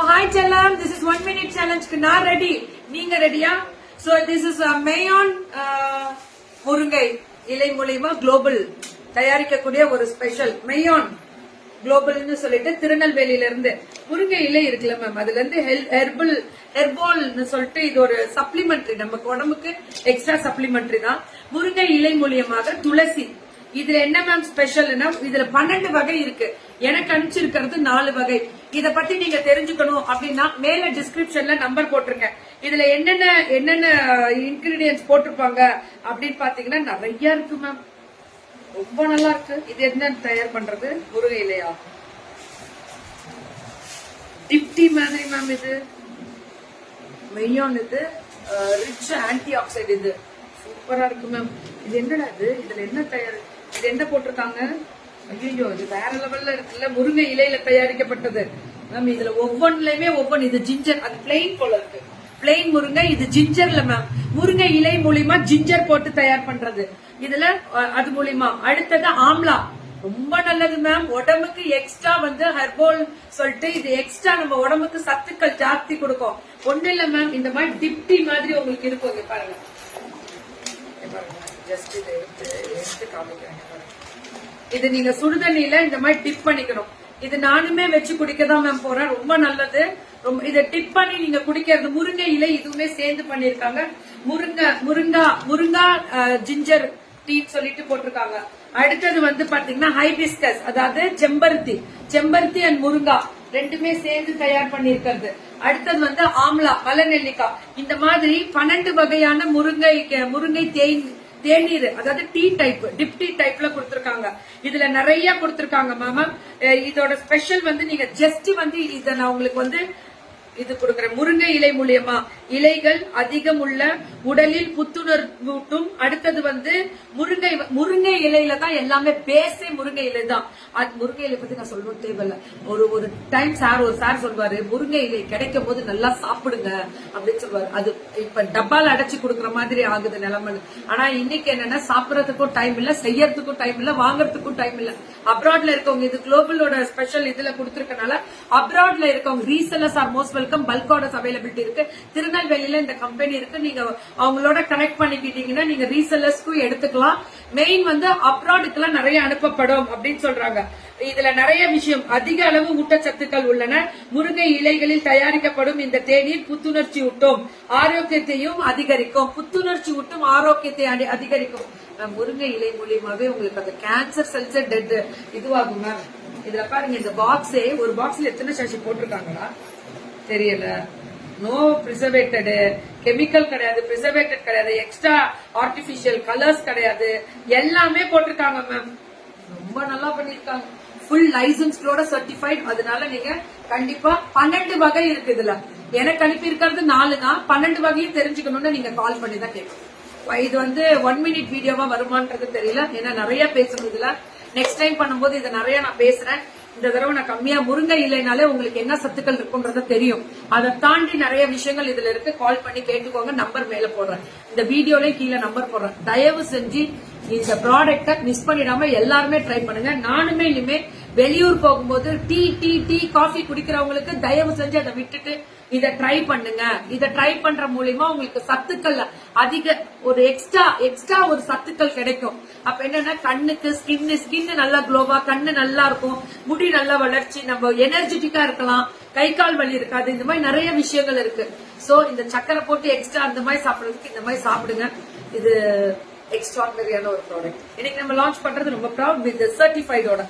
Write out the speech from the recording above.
Hi செல்லம் this is one minute சேலஞ்சுக்கு நான் ரெடி நீங்க ரெடியா சோ திஸ் இஸ் மேயான் முருங்கை இலை மூலியமா குளோபல் தயாரிக்கக்கூடிய ஒரு ஸ்பெஷல் மெய்யான் குளோபல்னு சொல்லிட்டு திருநெல்வேலியில இருந்து முருங்கை இலை இருக்குல்ல மேம் அதுல இருந்து ஹெர்பல் ஹெர்பால்னு சொல்லிட்டு இது ஒரு சப்ளிமெண்ட்ரி நமக்கு உடம்புக்கு எக்ஸ்ட்ரா சப்ளிமெண்ட்ரி தான். முருங்கை இலை மூலியமாக துளசி இதுல என்ன மேம் ஸ்பெஷல்னா இதுல பன்னெண்டு வகை இருக்கு. எனக்கு அனுப்பிச்சிருக்கிறது நாலு வகை. இத பத்தி நீங்க தெரிஞ்சுக்கணும் அப்படின்னா மேல டிஸ்கிரிப்ஷன்ல நம்பர் போட்டிருங்க. இதுல என்னென்ன என்னென்ன இன்கிரீடியன்ஸ் போட்டிருப்பாங்க அப்படின்னு பாத்தீங்கன்னா நிறைய இருக்கு மேம் ரொம்ப நல்லா இருக்கு. இது என்ன தயார் பண்றது? முருகை இல்லையா டிப்டி மாதிரி மேம் இது. மெய்யான் இது. ரிச் ஆன்டி ஆக்சைடு இது. சூப்பரா இருக்கு மேம் இது என்னடா இது? இதுல என்ன தயார் இது என்ன போட்டிருக்காங்க? ஐயோ இது வேற லெவல்ல இருக்குல்ல முருங்கை இலையில தயாரிக்கப்பட்டது. மேம் இதுல ஒவ்வொன்றுலயுமே ஒவ்வொன்று இது ஜிஞ்சர் அது பிளெயின் போல இருக்கு. பிளெயின் முருங்கை இது ஜிஞ்சர்ல மேம் முருங்கை இலை மூலியமா ஜிஞ்சர் போட்டு தயார் பண்றது. இதுல அது மூலியமா. அடுத்தது ஆம்லா. ரொம்ப நல்லது மேம் உடம்புக்கு எக்ஸ்ட்ரா வந்து ஹெர்போல் சொல்லிட்டு இது எக்ஸ்ட்ரா நம்ம உடம்புக்கு சத்துக்கள் ஜாஸ்தி கொடுக்கும். ஒண்ணு இல்ல மேம் இந்த மாதிரி டிப்டி மாதிரி உங்களுக்கு இருக்கும் பாருங்க. பாருங்க. ஜஸ்ட் இதை எடுத்து எடுத்து காமிக்கிறேன். இது நீங்க சுடுதண்ணியில இந்த மாதிரி டிப் பண்ணிக்கணும். இது நானுமே வச்சு குடிக்க தான் மேம் போறேன். ரொம்ப நல்லது. ரொம்ப இதை டிப் பண்ணி நீங்க குடிக்கிறது முருங்கை இலை இதுவுமே சேர்ந்து பண்ணிருக்காங்க முருங்கை முருங்கா முருங்கா ஜிஞ்சர் டீன்னு சொல்லிட்டு போட்டிருக்காங்க. அடுத்தது வந்து பாத்தீங்கன்னா ஹைபிஸ்கஸ் அதாவது செம்பருத்தி. செம்பருத்தி அண்ட் முருங்கா ரெண்டுமே சேர்ந்து தயார் பண்ணிருக்கிறது அடுத்தது வந்து ஆம்லா மலநெல்லிக்காய் இந்த மாதிரி பன்னெண்டு வகையான முருங்கை முருங்கை தேன் தேநீர் அதாவது டீ டைப் டிப் டீ டைப்ல கொடுத்திருக்காங்க. இதுல நிறைய கொடுத்திருக்காங்க மாமா. இதோட ஸ்பெஷல் வந்து நீங்க ஜஸ்ட் வந்து இத நான் உங்களுக்கு வந்து இது கொடுக்குறேன் முருங்கை இலை மூலியமா. இலைகள் அதிகம் உள்ள உடலில் புத்துணர்வூட்டும் அடுத்தது வந்து முருங்கை முருங்கை இலையில தான் எல்லாமே பேசே முருங்கை இலை தான். அது முருங்கை இலை பத்தி நான் சொல்லணும் தேவையில்ல. ஒரு ஒரு டைம் சார் ஒரு சார் சொல்வாரு முருங்கை இலை கிடைக்கும் போது நல்லா சாப்பிடுங்க அப்படின்னு சொல்லுவாரு அது இப்ப டப்பால அடைச்சு கொடுக்கற மாதிரி ஆகுது நிலைமை. ஆனா இன்னைக்கு என்னன்னா சாப்பிடறதுக்கும் டைம் இல்ல செய்யறதுக்கும் டைம் இல்ல வாங்குறதுக்கும் டைம் இல்ல. அப்ராட்ல இருக்கவங்க இது குளோபலோட ஸ்பெஷல் இதுல கொடுத்துருக்கனால அப்ராட்ல இருக்கவங்க resellers are most welcome bulk orders availability இருக்கு. திருநெல்வேலியில இந்த கம்பெனி இருக்கு. நீங்க அவங்களோட கனெக்ட் பண்ணிக்கிட்டீங்கன்னா நீங்க ரீசெல்லர்ஸ்க்கும் எடுத்துக்கலாம். மெயின் வந்து அப்ராடுக்கு நிறைய அனுப்பப்படும் அப்படின்னு சொல்றாங்க. இதுல நிறைய விஷயம். அதிக அளவு ஊட்டச்சத்துக்கள் உள்ளன. முருங்கை இலைகளில் தயாரிக்கப்படும் இந்த தேநீர் புத்துணர்ச்சி ஊட்டும். ஆரோக்கியத்தையும் அதிகரிக்கும். புத்துணர்ச்சி ஊட்டும் ஆரோக்கியத்தை அதிகரிக்கும். முருங்கை இலை மூலியமாவே உங்களுக்கு அந்த கேன்சர் செல்ஸ் டெட் இதுவாகும் மேம். இதுல பாருங்க இந்த பாக்ஸே ஒரு பாக்ஸ்ல எத்தனை சாஷி போட்டிருக்காங்களா தெரியல. நோ பிரிசர்வேட்டடு கெமிக்கல் கிடையாது பிரிசர்வேட்டட் கிடையாது எக்ஸ்ட்ரா ஆர்டிபிஷியல் கலர்ஸ் கிடையாது. எல்லாமே போட்டிருக்காங்க மேம் ரொம்ப நல்லா பண்ணிருக்காங்க ஃபுல் லைசன்ஸ்களோட சர்டிஃபைட் அதனால நீங்க கண்டிப்பா பன்னெண்டு வகை இருக்கு இதுல. எனக்கு அனுப்பி இருக்கிறது நாலு தான். பன்னெண்டு வகையும் தெரிஞ்சுக்கணும்னு நீங்க கால் பண்ணி தான் கேட்கணும். இது வந்து ஒன் மினிட் வீடியோவா வருமானது தெரியல. ஏன்னா நிறைய பேசணும் இதுல. நெக்ஸ்ட் டைம் பண்ணும்போது இதை நிறைய நான் பேசுறேன். இந்த தடவை நான் கம்மியா முருங்கை இல்லைனாலே உங்களுக்கு என்ன சத்துக்கள் இருக்குன்றது தெரியும். அதை தாண்டி நிறைய விஷயங்கள் இதுல இருக்கு. கால் பண்ணி கேட்டுக்கோங்க. நம்பர் மேல போடுறேன். இந்த வீடியோலயும் கீழே நம்பர் போடுறேன். தயவு செஞ்சு இந்த ப்ராடக்ட மிஸ் பண்ணிடாம எல்லாருமே ட்ரை பண்ணுங்க. நானுமே இனிமே வெளியூர் போகும்போது டீ டீ டீ காஃபி குடிக்கிறவங்களுக்கு தயவு செஞ்சு அதை விட்டுட்டு இதை ட்ரை பண்ணுங்க. இதை ட்ரை பண்ற மூலியமா உங்களுக்கு சத்துக்கள் அதிக ஒரு எக்ஸ்ட்ரா எக்ஸ்ட்ரா ஒரு சத்துக்கள் கிடைக்கும். அப்ப என்னன்னா கண்ணுக்கு ஸ்கின் ஸ்கின் நல்லா க்ளோவா கண்ணு நல்லா இருக்கும் முடி நல்லா வளர்ச்சி நம்ம எனர்ஜெட்டிக்கா இருக்கலாம் கை கால் வலி இருக்காது இந்த மாதிரி நிறைய விஷயங்கள் இருக்கு. சோ இந்த சக்கரை போட்டு எக்ஸ்ட்ரா அந்த மாதிரி சாப்பிடுறதுக்கு இந்த மாதிரி சாப்பிடுங்க. இது எக்ஸ்ட்ராடனரியான ஒரு ப்ராடக்ட் இன்னைக்கு நம்ம லான்ச் பண்றது ரொம்ப ப்ரௌட் வித் சர்டிஃபைடோட